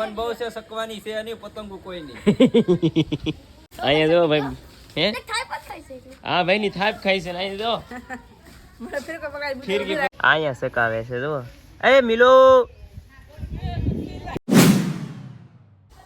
પવન બહુ છે સકવાની છે અને પતંગો કોઈ નહીં. અહીંયા જો ભાઈ હે. હા ભાઈ ની થાપ ખાઈ છે ને અહીંયા જો. અહીંયા સકાવે છે જો એ મિલો!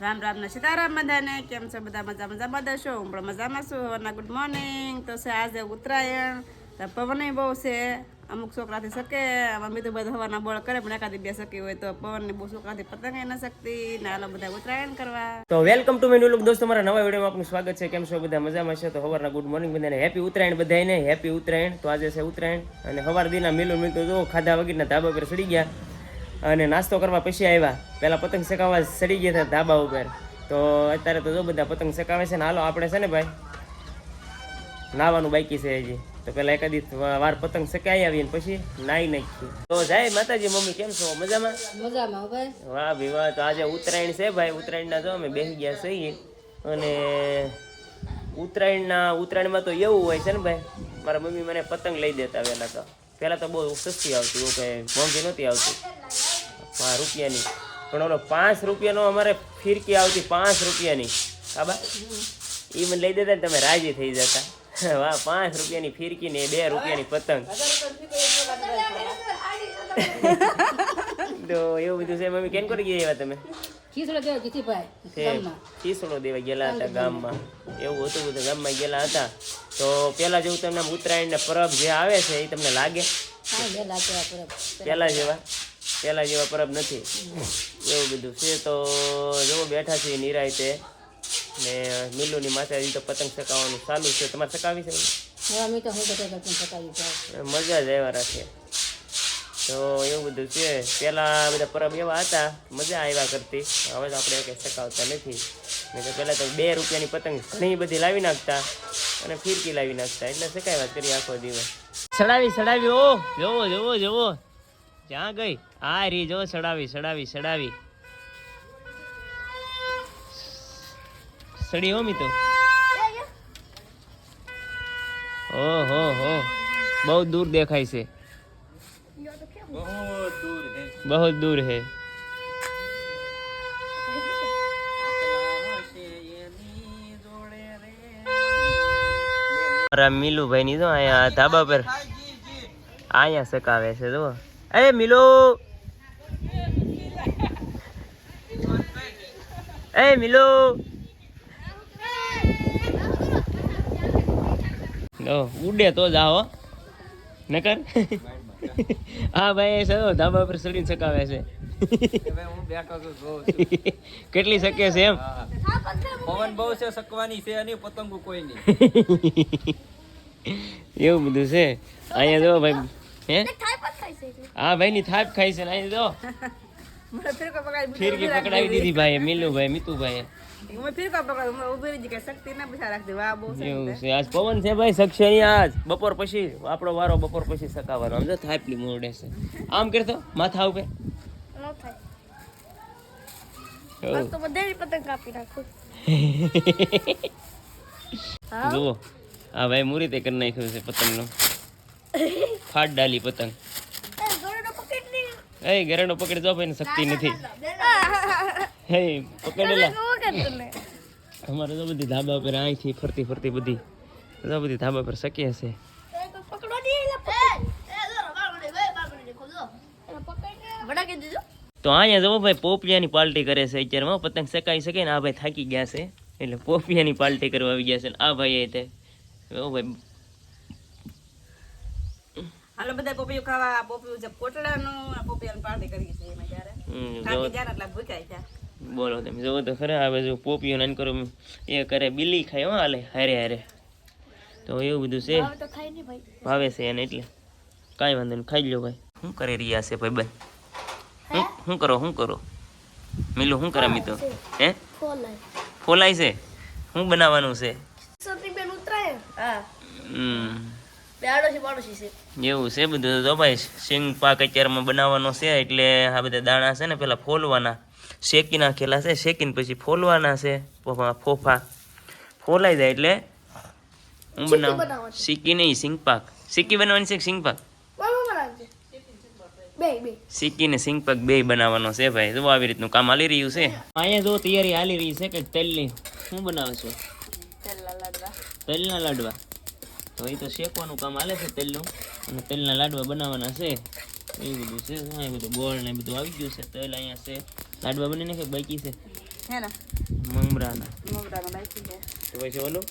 રામ રામ ને સીતારામ બધાને કેમ છે? બધા મજા મજામાં છો હું પણ મજામાં છું ગુડ મોર્નિંગ. તો છે આજે ઉત્તરાયણ તો પવન બહુ છે. અમુક છોકરાથી શકે મમ્મી તો બધા હવાના બોળ કરે, પણ એકાદી બે શકી હોય તો પવન બહુ છોકરાથી પતંગ ન શકતી ને આલો બધા ઉત્તરાયણ કરવા. તો વેલકમ ટુ મેનુ લુક દોસ્તો, મારા નવા વિડીયોમાં આપનું સ્વાગત છે. કેમ છો? બધા મજામાં છે? તો સવારના ગુડ મોર્નિંગ બધાને. હેપી ઉત્તરાયણ બધાને હેપી ઉત્તરાયણ. તો આજે છે ઉત્તરાયણ. અને સવાર દીના મિલું મિલતો જો ખાધા વગરના ધાબા પર ચડી ગયા. અને નાસ્તો કરવા પછી આવ્યા. પહેલાં પતંગ ચકાવવા ચડી ગયા હતા ધાબા ઉપર. તો અત્યારે તો જો બધા પતંગ શેકાવે છે ને, હાલો આપણે છે ને ભાઈ, નાવાનું બાકી છે હજી. તો પેલા એકાદી વાર પતંગ સકાઈ આવીને પછી નાઈ નાખી તો જાય માતાજી મમ્મી કેમ છો? મજામાં? મજામાં ભાઈ વાહ ભી વાહ તો આજે ઉત્તરાયણ છે ભાઈ. ઉત્તરાયણના જો અમે બેસી ગયા છીએ. અને ઉત્તરાયણના ઉત્તરાયણમાં તો એવું હોય છે ને ભાઈ મારા મમ્મી મને પતંગ લઈ દેતા પહેલાં તો. પહેલાં તો બહુ સસ્તી આવતી કંઈ મોંઘી નહોતી આવતી. હા રૂપિયાની. પણ ઓલો પાંચ રૂપિયાનો અમારે ફિરકી આવતી પાંચ રૂપિયાની. હા બા? એ મને લઈ દેતા ને તમે રાજી થઈ જતા. વાહ પાંચ રૂપિયાની ફિરકી ને બે રૂપિયાની પતંગ. તો એવું બધું છે મમ્મી કેમ કરી ગયા એવા તમે? ખીસડો દેવો જીતીભાઈ ખીસડો દેવા ગયેલા હતા ગામમાં. એવું હતું બધું ગામમાં ગયેલા હતા. તો પેલા જેવું તમને ઉત્તરાયણ ને પરબ જે આવે છે એ તમને લાગે? પેલા જેવા? પેલા જેવા પરબ નથી. એવું બધું છે તો જો બેઠા છીએ નિરાયતે. ને મિલુની માથે તો પતંગ ચકાવવાનું ચાલુ છે. તમારે ચકાવી છે? મજા જ આવ્યા રાખે. તો એવું બધું છે. પહેલાં બધા પરબ એવા હતા મજા આવ્યા કરતી. હવે તો આપણે કંઈ ચકાવતા નથી. નહીં તો પહેલાં તો બે રૂપિયાની પતંગ ઘણી બધી લાવી નાખતા અને ફીરકી લાવી નાખતા. એટલે ચકાવ્યા કરી આખો દિવસ. સડાવી સડાવી ઓ! જોવો જોવો જોવો ક્યાં ગઈ આ રી જો સડાવી સડાવી સડાવી સડી હો મી તો ઓહો, હો. બહુ દૂર દેખાય છે. બહુ દૂર હે. મારા મીલુભાઈ ની જો અહીંયા ધાબા પર અહીંયા સકાવે છે જો એ મિલો! એ મિલો! ઉડે તો જ આવો નકર? હા ભાઈ સર ધાબા પર સડીને સકાવે છે. હું બેઠો છું કેટલી શકે છે એમ. પવન બહુ છે શકવાની છે અને પતંગો કોઈ નહીં. એવું બધું છે? અહીંયા જો ભાઈ હે. હા ભાઈ ની થાપ ખાઈ છે ને અહીંયા જો. ફિરકો પકડાવી દીધી ભાઈ મિલુભાઈ મિતુભાઈ મને ફિરકો પકડાય હું ઊભી રહી ગઈ શક્તિ ના પછા રાખતી વાહ બહુ એવું છે. પવન છે ભાઈ શકશે નહીં આજ. બપોર પછી આપણો વારો બપોર પછી સકાવાનો. આમ થાપલી મોડે છે. આમ કરતો માથા ઉપર? ન તો પતંગ જુઓ. હા ભાઈ મુરીતે કરી નાખ્યું છે પતંગનો. ફાટ ડાલી પતંગ એ ગોળનો પકડ નહીં એ ગરેડો પકડી જાવ ભાઈ શક્તિ નથી. હે. પકડેલા અમારે તો બધી ધાબા પર અહીંથી ફરતી ફરતી બધી તો બધી ધાબા પર શકી દીધો? તો અહીંયા જવો ભાઈ પોપિયાની પાલટી કરે છે અત્યારમાં પતંગ શકાઈ શકે ને આ ભાઈ થાકી ગયા છે. એટલે પોપિયાની પાલટી કરવા આવી ગયા છે આ ભાઈ એ તે ભાઈ હાલો બધા પોપિયું ખાવા પોપિયું છે કોટડાનું આ પોપિયાની પાર્ટી કરી છે એમાં જ્યારે. હમ, જો થાકી જાય ને એટલે બોલો તમે જોવો તો ખરા હવે જો પોપિયો નાન કરો એ કરે બિલી ખાય હો હાલે હારે હારે. તો એવું બધું છે. હવે તો ખાઈ નહીં ભાઈ. ભાવે છે એને એટલે. કાંઈ વાંધો નહીં ખાઈ લો ભાઈ. શું કરી રહ્યા છે ભાઈ ભાઈ હું? શું કરો શું કરો? મિલું શું કરે મિતો? હે? ફોલાય. ફોલાય છે? શું બનાવવાનું છે? સતી બેન ઉતરાય? હા. હમ. છે એવું છે બધું તો ભાઈ સિંગ પાક અત્યારમાં બનાવવાનો છે એટલે આ બધા દાણા છે ને પેલા ફોલવાના. શેકી નાખેલા છે શેકીને પછી ફોલવાના છે. ફોફા ફોફા. ફોલાઈ જાય એટલે હું બનાવ. શીકી નહીં સિંગ પાક. સિક્કી બનાવવાની છે સિંગ પાક? સિક્કી ને સિંગ પગ બે બનાવવાનો છે ભાઈ. જો આવી રીતનું કામ હાલી રહ્યું છે. અહીંયા જો તૈયારી હાલી રહી છે કે તેલની. શું બનાવે છે? તેલના લાડવા. તેલના લાડવા. તો એ તો શેકવાનું કામ હાલે છે તેલનું. અને તેલના લાડવા બનાવવાના છે. એવું બધું છે હા, એ બધું ગોળ ને બધું આવી ગયું છે તેલ અહીંયા છે. લાડવા બની નાખે બાકી છે? મમરાના. તો પછી ઓલું?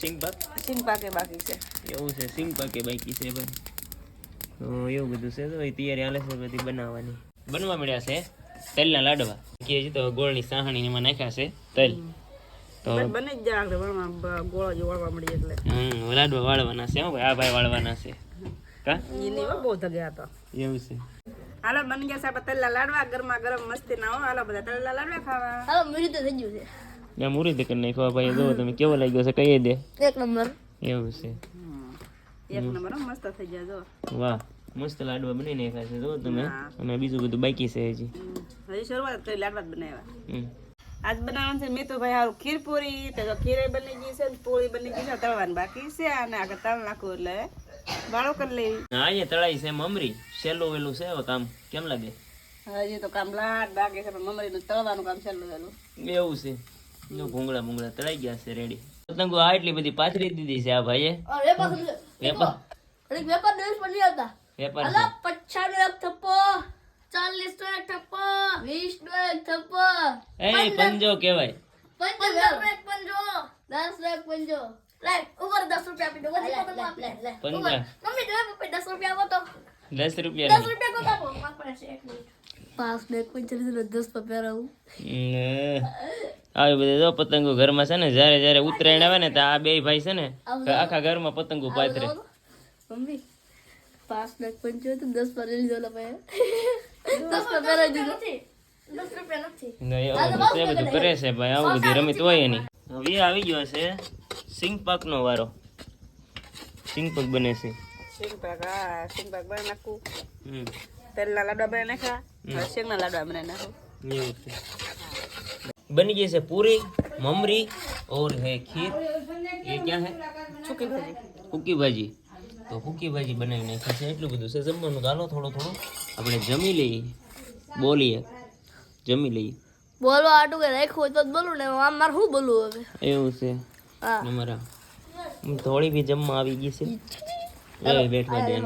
સિંગ પાક સિંગ પાકે બાકી છે. એવું છે સિંગ પાકે બાકી છે ભાઈ. તો એવું બધું છે તો એ તૈયારી હાલે છે બધી બનાવવાની. બનવા મળ્યા છે તેલના લાડવા. કે તો ગોળની સાહણી એમાં નાખ્યા છે તેલ. તો બની જ જાય વળવા બ- જે વળવા મળી એટલે. હમ લાડવા વાળવાના છે હો ભાઈ આ ભાઈ વાળવાના છે. કા? એ બહુ થગ્યા હતો. એવું છે. હાલો બની ગયા સાહેબ તેલના લાડવા ગરમા ગરમ મસ્તી ના હો. હાલો બધા તેલના લાડવા ખાવા. હાલો મેરી તો થઈ ગયું છે. ત્યાં મુરી કરી નાખો ભાઈ. જો તમે કેવો લાગ્યો છે કહી દે. એક નંબર. એવું છે. એક નંબર મસ્ત થઈ ગયા જો. વાહ મસ્ત લાડવા બની નાખ્યા છે જો તમે. અને બીજું બધું બાકી છે હજી. હજી શરૂઆત કરી લાડવા જ બનાવ્યા. હમ. આજ બનાવવાનું છે મેં તો ભાઈ સારું ખીર પૂરી તો ખીરે બની ગઈ છે પૂરી બની ગઈ છે તળવાની બાકી છે અને આગળ તળ નાખું એટલે વાળો કરી લેવી હા અહીંયા તળાઈ છે મમરી. સેલું વેલું છે હવે કામ. કેમ લાગે? હજી તો કામ લાટ લાગે છે પણ મમરીનું તળવાનું કામ સેલું વેલું. એવું છે. જો ભૂંગળા ભૂંગળા તળાઈ ગયા છે રેડી પતંગો આ એટલી બધી પાથરી દીધી છે આ ભાઈએ. વેપાર વેપાર? વેપાર વેપાર પચાસ થપ્પો. ચાલીસ નો એક થપ્પો વીસ નો એક થપ્પો એ પંજો કેવાય પંજો. એક પંજો. દસ નો એક પંજો. ઉપર. દસ રૂપિયા દસ રૂપિયા છે પાંચ ને પંચોતેર દસ પપ્યા રહું આવી બધી જો પતંગો ઘરમાં છે ને જ્યારે જ્યારે ઉત્તરાયણ આવે ને તો આ બે ભાઈ છે ને આખા ઘરમાં પતંગો પાથરે. મમ્મી પાંચ લાખ પંચોતેર દસ પર લીધો पर ले लो पे दस रुपया रह दो दस रुपया नहीं ને એવું બધું તે બધું કરે છે ભાઈ આવું બધી રમત હોય એની હવે આવી ગયો છે સિંગ પાકનો વારો સિંગ પાક બને છે સિંગ પાક હા સિંગ પાક બનાવી નાખું હમ તેલના લાડવા બનાવી નાખ્યા હવે શેંગના લાડવા બનાવી નાખું એવું છે બની ગઈ છે પૂરી મમરી और है खीर ये क्या है સૂકી ભાજી હુકી ભાજી તો કુકી ભાજી બનાવી નાખી છે. એટલું બધું છે. જમવાનું તો થોડો થોડું. આપણે જમી લઈએ. બોલીએ. જમી લઈએ. બોલો આટું કે રાખ્યું હોય તો જ બોલું ને આમ મારે શું બોલવું હવે? એવું છે. હા. અમારા થોડી બી જમવા આવી ગઈ છે. એ બેઠવા દે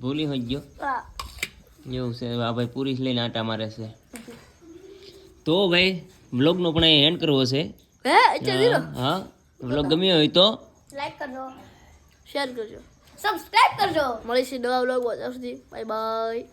ભૂલી હોઈ ગયો. એવું છે. આ ભાઈ લઈને આટા મારે છે. તો ભાઈ વ્લોગનો પણ અહીં એન્ડ કરવો છે. હે? વ્લોગ ગમ્યો હોય તો. લાઈક કરજો. શેર કરજો. સબસ્ક્રાઇબ કરજો. મળીશું નવા વ્લોગ સુધી. Bye bye